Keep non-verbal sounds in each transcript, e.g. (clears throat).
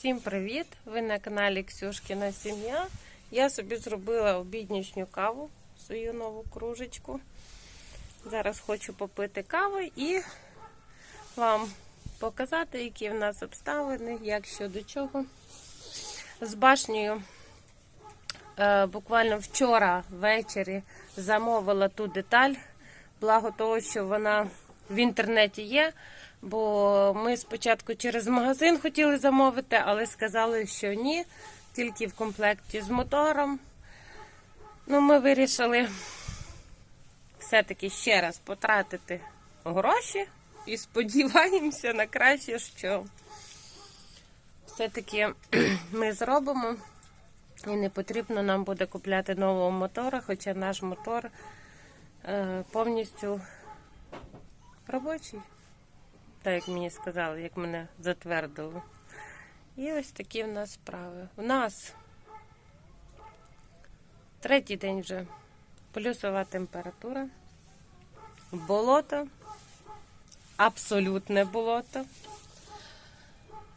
Всім привіт! Ви на каналі Ксюшкіна Сім'я. Я собі зробила обіднішню каву, свою нову кружечку. Зараз хочу попити кави і вам показати, які в нас обставини, як що до чого. З башнею е, буквально вчора ввечері замовила ту деталь. Благо того, що вона в інтернеті є. Бо ми спочатку через магазин хотіли замовити, але сказали, що ні, тільки в комплекті з мотором. Ну, ми вирішили все-таки ще раз потратити гроші і сподіваємося на краще, що все-таки (clears throat) ми зробимо. І не потрібно нам буде купляти нового мотора, хоча наш мотор е, повністю робочий. Так, як мені сказали, як мене затвердили. І ось такі в нас справи. У нас третій день вже плюсова температура, болото, абсолютне болото.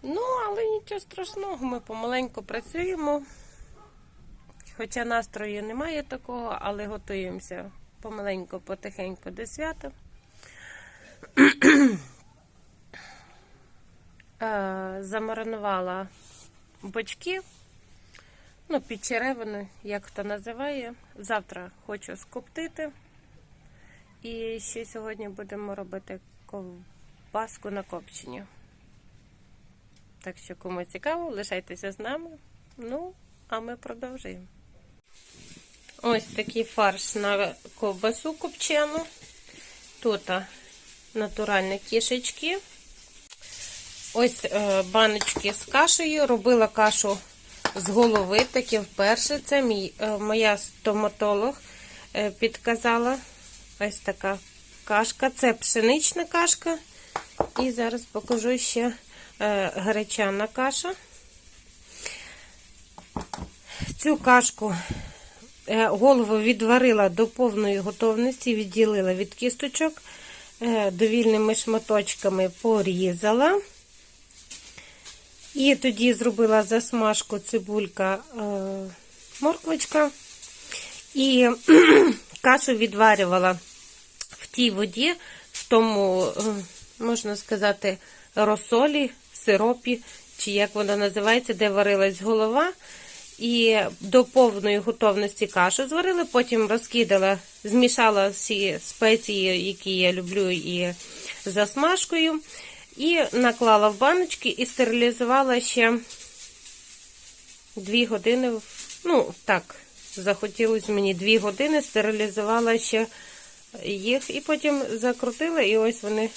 Ну, але нічого страшного, ми помаленьку працюємо. Хоча настрою немає такого, але готуємося помаленьку, потихеньку до свята. Е, замаринувала бочки, ну, підчеревини, як хто називає. Завтра хочу скоптити. І ще сьогодні будемо робити ковбаску на копченні. Так що, кому цікаво, лишайтеся з нами. Ну, а ми продовжуємо. Ось такий фарш на ковбасу копчену. Тут натуральні кішечки. Ось е, баночки з кашею. Робила кашу з голови, таки вперше. Це мій, е, моя стоматолог е, підказала. Ось така кашка. Це пшенична кашка. І зараз покажу ще гречана каша. Цю кашку голову відварила до повної готовності, відділила від кісточок, довільними шматочками порізала. І тоді зробила засмажку цибулька, е, морквочка. І (clears throat) кашу відварювала в тій воді, в тому, е, можна сказати, розсолі, сиропі, чи як вона називається, де варилась голова. І до повної готовності кашу зварила, потім розкидала, змішала всі спеції, які я люблю, і засмажкою. І наклала в баночки і стерилізувала ще 2 години. Ну, так, захотілося мені 2 години, стерилізувала ще їх, і потім закрутила, і ось вони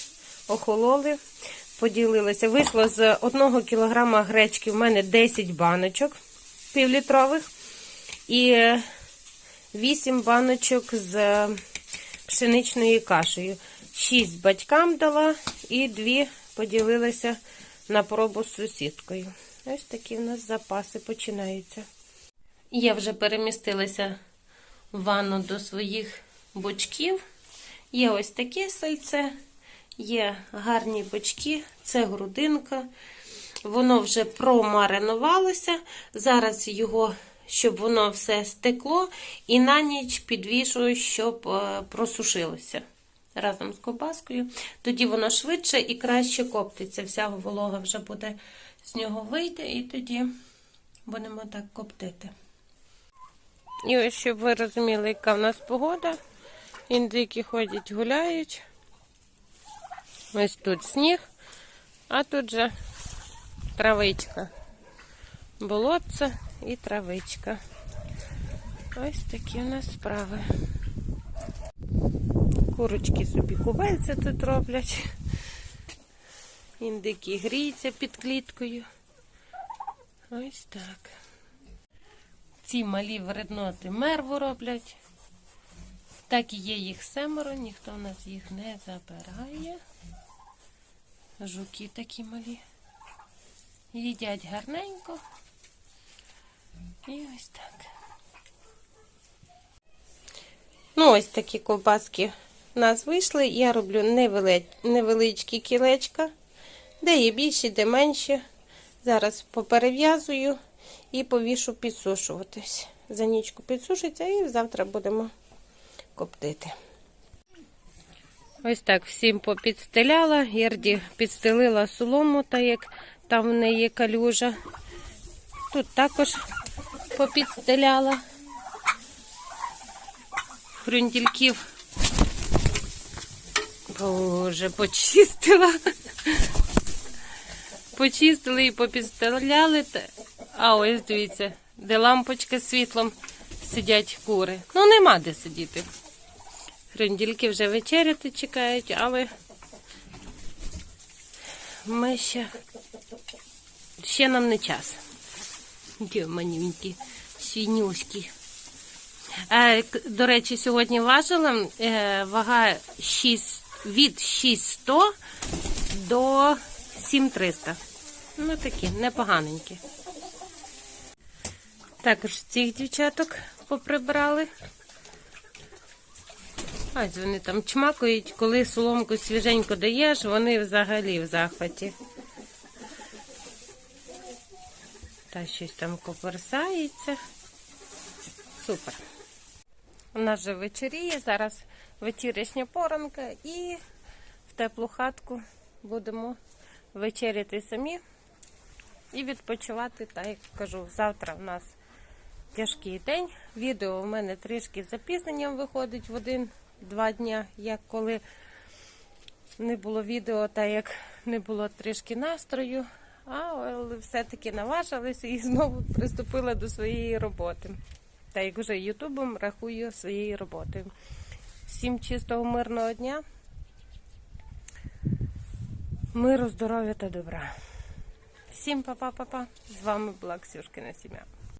охололи, поділилися. Вийшло з 1 кг гречки в мене 10 баночок півлітрових і 8 баночок з пшеничною кашею. 6 батькам дала і 2 поділилася на пробу з сусідкою. Ось такі в нас запаси починаються. Я вже перемістилася в ванну до своїх бочків. Є ось таке сальце, є гарні бочки, це грудинка. Воно вже промаринувалося. Зараз його, щоб воно все стекло, і на ніч підвішую, щоб просушилося разом з ковбаскою. Тоді воно швидше і краще коптиться. Вся волога вже буде з нього вийти, і тоді будемо так коптити. І ось, щоб ви розуміли, яка в нас погода. Індики ходять, гуляють. Ось тут сніг, а тут же травичка. Болотце і травичка. Ось такі у нас справи. Курочки собі кубельце тут роблять. Індики гріються під кліткою. Ось так. Ці малі вредноти мерву роблять. Так і є їх семеро, ніхто у нас їх не забирає. Жуки такі малі. Їдять гарненько. І ось так. Ну, ось такі ковбаски у нас вийшли. Я роблю невеличкі кілечка, де є більші, де менші. Зараз поперев'язую і повішу підсушуватись. За нічку підсушиться і завтра будемо коптити. Ось так всім попідстеляла. Герді підстелила солому, так як там в неї калюжа. Тут також попідстеляла. Хрюндільків. Боже, почистила. Почистили і попідставляли. та- А ось дивіться, де лампочка з світлом сидять кури. Ну, нема де сидіти. Хрендільки вже вечеряти чекають, але ми ще, ще нам не час. Ті манюнькі, свінюські. Е, до речі, сьогодні важила е, вага 6, від 6100 до 7300. Ну такі, непоганенькі. Також цих дівчаток поприбрали. Ось вони там чмакають, коли соломку свіженько даєш, вони взагалі в захваті. Та щось там коперсається. Супер. У нас вже вечеріє, зараз вечірішня поранка і в теплу хатку будемо вечеряти самі і відпочивати. Так як кажу, завтра в нас тяжкий день. Відео в мене трішки з запізненням виходить в один-два дня, як коли не було відео, та як не було трішки настрою. Але все-таки наважилася і знову приступила до своєї роботи. Та як вже Ютубом рахую своєю роботою. Всім чистого мирного дня, миру, здоров'я та добра. Всім па-па-па-па. З вами була Ксюшкина сім'я.